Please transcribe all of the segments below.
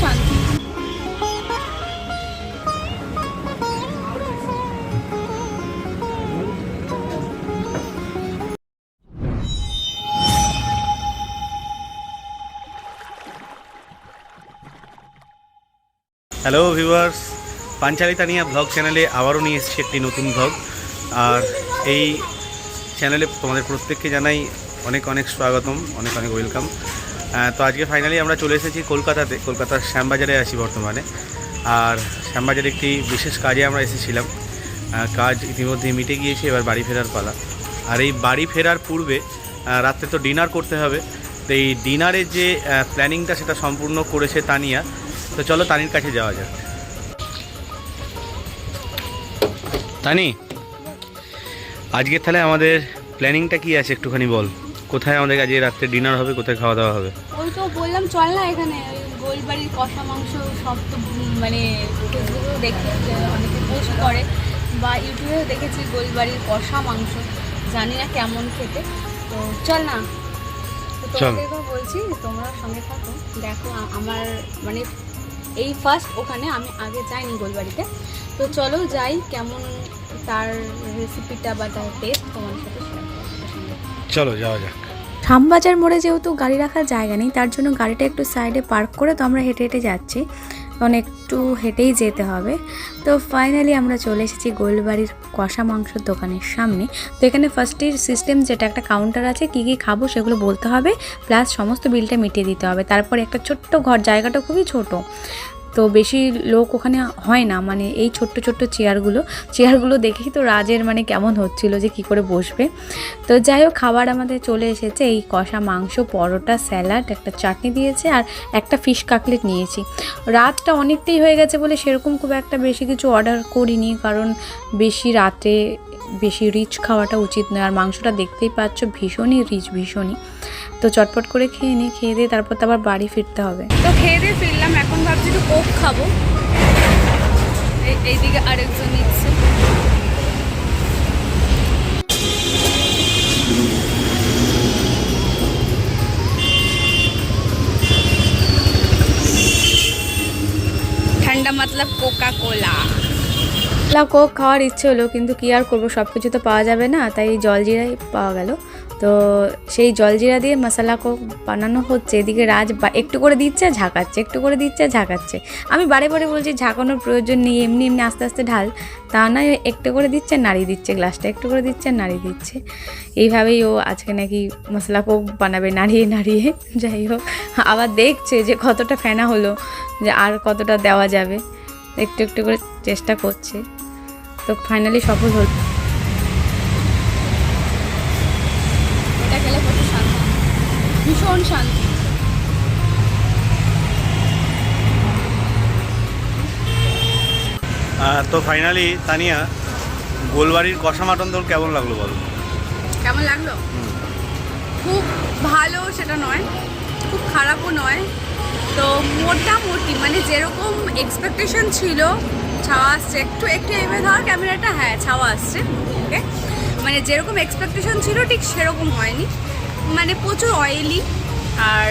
শান্তি। Hello viewers পাঞ্চালিতা নিয়ে blog চ্যানেলে আবারও নিয়ে এসেছি একটি নতুন ব্লগ আর এই চ্যানেলে তোমাদের প্রত্যেককে জানাই অনেক অনেক স্বাগতম, অনেক অনেক ওয়েলকাম তো আজকে ফাইনালি আমরা চলে এসেছি কলকাতাতে। কলকাতার শ্যামবাজারে আছি বর্তমানে। আর শ্যামবাজারে একটি বিশেষ কাজে আমরা এসেছিলাম। কাজ ইতিমধ্যে মিটে গিয়েছে, এবার বাড়ি ফেরার পালা। আর এই বাড়ি ফেরার পূর্বে রাত্রে তো ডিনার করতে হবে। তো এই ডিনারের যে প্ল্যানিংটা সেটা সম্পূর্ণ করেছে তানিয়া। তো চলো তানির কাছে যাওয়া যাক। তানি, আজকে তাহলে আমাদের প্ল্যানিংটা কি আছে একটুখানি বল। কোথায় আমাদের আজকে রাত্রে ডিনার হবে কোথায় খাওয়া দাওয়া হবে? ওই তো বললাম চল না এখানে। গোলবাড়ির কষা মাংস সব তো মানে ফেসবুকেও দেখি অনেকে পোস্ট করে। বা ইউটিউবেও দেখেছি গোলবাড়ির কষা মাংস। জানি না কেমন খেতে। তো চল না। তোমাদেরকেও বলছি তোমরা সঙ্গে থাকো। দেখো আমার মানে এই ফার্স্ট ওখানে আমি আগে যাইনি গোলবাড়িতে। তো চলো যাই কেমন তার রেসিপিটা বা তার টেস্ট তোমার সাথে চলো, যাওয়া যাক। থামবাজার মোড়ে যেহেতু গাড়ি রাখার জায়গা নেই, তার জন্য গাড়িটা একটু সাইডে পার্ক করে তো আমরা হেঁটে হেঁটে যাচ্ছি। কারণ একটু হেঁটেই যেতে হবে। তো ফাইনালি আমরা চলে এসেছি গোলবাড়ির কষা মাংসের দোকানের সামনে। তো এখানে ফার্স্টের সিস্টেম যেটা একটা কাউন্টার আছে, কী কী খাব সেগুলো বলতে হবে। প্লাস সমস্ত বিলটা মিটিয়ে দিতে হবে। তারপরে একটা ছোট্ট ঘর, জায়গাটা খুবই ছোট। তো বেশি লোক ওখানে হয় না মানে এই ছোট্ট ছোট্ট চেয়ারগুলো চেয়ারগুলো দেখেই তো রাজের মানে কেমন হচ্ছিল যে কি করে বসবে। তো যাই হোক, খাবার আমাদের চলে এসেছে, এই কষা মাংস, পরোটা, স্যালাড, একটা চাটনি দিয়েছে আর একটা ফিশ কাকলেট নিয়েছি। রাতটা অনেকটাই হয়ে গেছে বলে সেরকম খুব একটা বেশি কিছু অর্ডার করিনি, কারণ বেশি রাতে বেশি রিচ খাওয়াটা উচিত নয়। আর মাংসটা দেখতেই পাচ্ছ ভীষণই রিচ ভীষণই। তো চটপট করে খেয়ে নিই খেয়ে দিয়ে তারপর তো আবার বাড়ি ফিরতে হবে। তো খেয়ে দিয়ে ফিরলাম, এখন ভাবছি একটু কোক খাব। এই- এইদিকে আরেকজন নিচ্ছে। ঠান্ডা মতলব কোকা কোলা লা কোক খাওয়ার ইচ্ছে হলো, কিন্তু কি আর করব সব কিছু তো পাওয়া যাবে না, তাই জলজিরাই পাওয়া গেল। তো সেই জলজিরা দিয়ে মশলা কোক বানানো হচ্ছে, এদিকে রাজ একটু করে দিচ্ছে, ঝাঁকাচ্ছে, একটু করে দিচ্ছে, ঝাঁকাচ্ছে। আমি বারে বারে বলছি, ঝাঁকানোর প্রয়োজন নেই, এমনি এমনি আস্তে আস্তে ঢাল, তা নয় একটু করে দিচ্ছে, নাড়িয়ে দিচ্ছে গ্লাসটা, একটু করে দিচ্ছে, নাড়িয়ে দিচ্ছে। এইভাবেই ও আজকে নাকি মশলা কোক বানাবে, নাড়িয়ে নাড়িয়ে, যাই হোক, আবার দেখছে যে কতটা ফেনা হলো, যে আর কতটা দেওয়া যাবে। একটু একটু করে চেষ্টা করছে। তো ফাইনালি সফল হল। এটা খেলে কত শান্তি। ভীষণ শান্তি। তো ফাইনালি তানিয়া গোলবাড়ির কষা মাটন তোর কেমন লাগল বল? কেমন লাগল? খুব ভালো সেটা নয় খুব খারাপও নয় তো মোটামুটি মানে যেরকম এক্সপেকটেশন ছিল, ছাওয়া আসছে। একটু একটু এমে ধর ক্যামেরাটা হ্যাঁ ছাওয়া আসছে ওকে মানে যেরকম এক্সপেকটেশন ছিল, ঠিক সেরকম হয়নি। মানে প্রচুর অয়েলি আর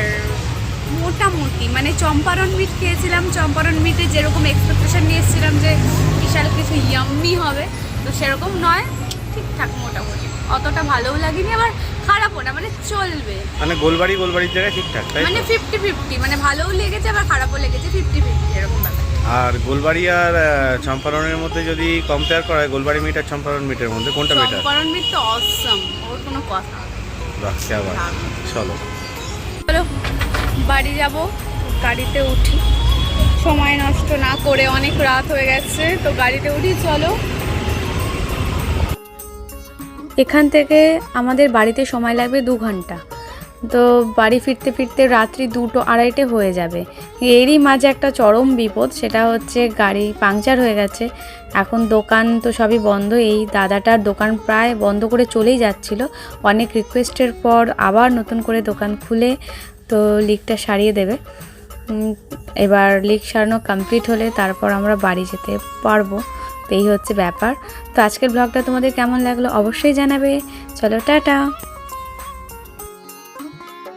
মোটামুটি মানে চম্পারন মিট খেয়েছিলাম। চম্পারণ মিটে যেরকম এক্সপেকটেশন নিয়ে এসেছিলাম যে বিশাল কিছু ইয়াম্মি হবে, তো সেরকম নয়, ঠিকঠাক মোটামুটি। অতটা ভালোও লাগেনি আবার খারাপও না মানে চলবে মানে গোলবাড়ি গোলবাড়ির জায়গায় ঠিকঠাক তাই মানে? ফিফটি ফিফটি মানে ভালোও লেগেছে আবার খারাপও লেগেছে ফিফটি ফিফটি এরকম ব্যাপার আর গোলবাড়ি আর চম্পারণের মধ্যে যদি কম্পেয়ার করা হয় গোলবাড়ি মিট আর চম্পারন মিটের মধ্যে কোনটা বেটার চম্পারন মিট তো অসম ওর কোনো কথা। বাহ কে বাত। হ্যাঁ। চলো চলো বাড়ি যাব গাড়িতে উঠি সময় নষ্ট না করে অনেক রাত হয়ে গেছে তো গাড়িতে উঠি চলো এখান থেকে আমাদের বাড়িতে সময় লাগবে দু ঘণ্টা। তো বাড়ি ফিরতে ফিরতে রাত্রি দুটো আড়াইটে হয়ে যাবে। এরই মাঝে একটা চরম বিপদ, সেটা হচ্ছে গাড়ি পাংচার হয়ে গেছে। এখন দোকান তো সবই বন্ধ, এই দাদাটার দোকান প্রায় বন্ধ করে চলেই যাচ্ছিল। অনেক রিকোয়েস্টের পর আবার নতুন করে দোকান খুলে তো লিকটা সারিয়ে দেবে। এবার লিক সারানো কমপ্লিট হলে তারপর আমরা বাড়ি যেতে পারব। তো এই হচ্ছে ব্যাপার। তো আজকের ব্লগটা তোমাদের কেমন লাগল অবশ্যই জানাবে। চলো টাটা!